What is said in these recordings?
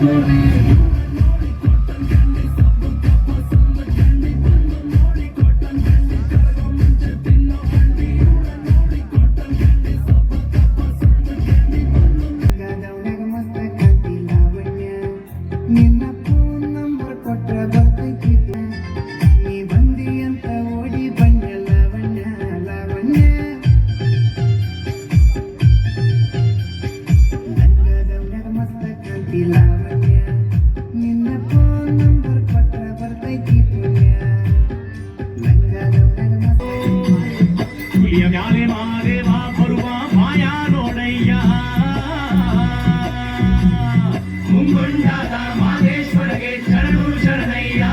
Thank you. பெரிய ஞானே மாதேவா பொருவா மாயானோடையா முங்குண்டாதா மாதேஸ்வரகே சரணு சரணையா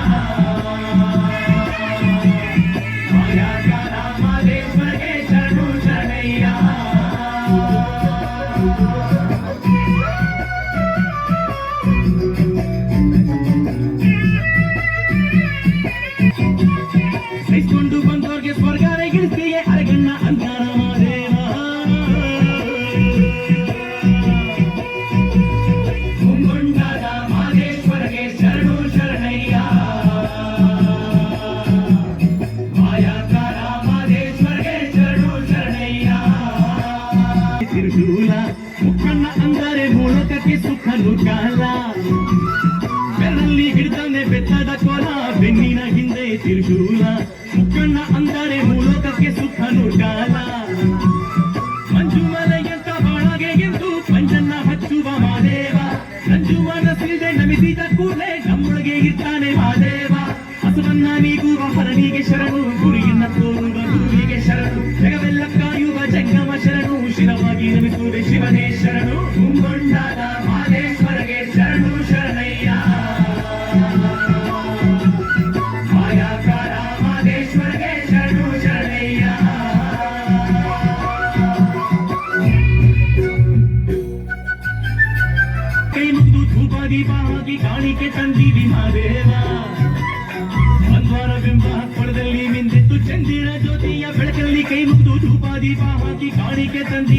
Thank you. ಸಿಂಧೂರ ಮುಖನ್ನ ಅಂದರೆ ಮೂಲಕಕ್ಕೆ ಸುಖ ನುಗ್ಗಾಲ ಬೆನ್ನಲ್ಲಿ ಹಿಡಿದಾನೆ ಬೆತ್ತದ ಕೊಲ, ಬೆನ್ನಿನ ಹಿಂದೆ ತಿರುಶೂಲ ಮುಖನ್ನ ಅಂದರೆ ಮೂಲಕಕ್ಕೆ ಸುಖ ನುಗ್ಗಾಲ ಮಂಜು ಮಲೆಯಂತ ಬಾಳಗೆ ಎಂದು ಪಂಜನ್ನ ಹಚ್ಚುವ ಮಾದೇವ. ನಂಜು ಮನಸ್ಸಿದೆ ನಮಿಸಿದ ಕೂಡಲೇ ನಮ್ಮೊಳಗೆ ಇದ್ದಾನೆ ಮಾದೇವ. ಹಸುವನ್ನ ನೀಗುವ ಹರನಿಗೆ ಶರಣು ಕೈ ಧೂಪಾದಿ ಬಾಗಿ ಕಾಣಿಕೆ ತಂದೀವಿ ಮಹಾದೇವ ಬಂದ್ವಾರ ಬಿಂಬ ಪಡೆದಲ್ಲಿ ಮಿಂದಿತ್ತು ಚಂದಿರ ಜ್ಯೋತಿಯ ಬೆಳಕಲ್ಲಿ ಕೈ ಧೂಪಾದಿ ಬಾಗಿ ಕಾಣಿಕೆ ತಂದಿ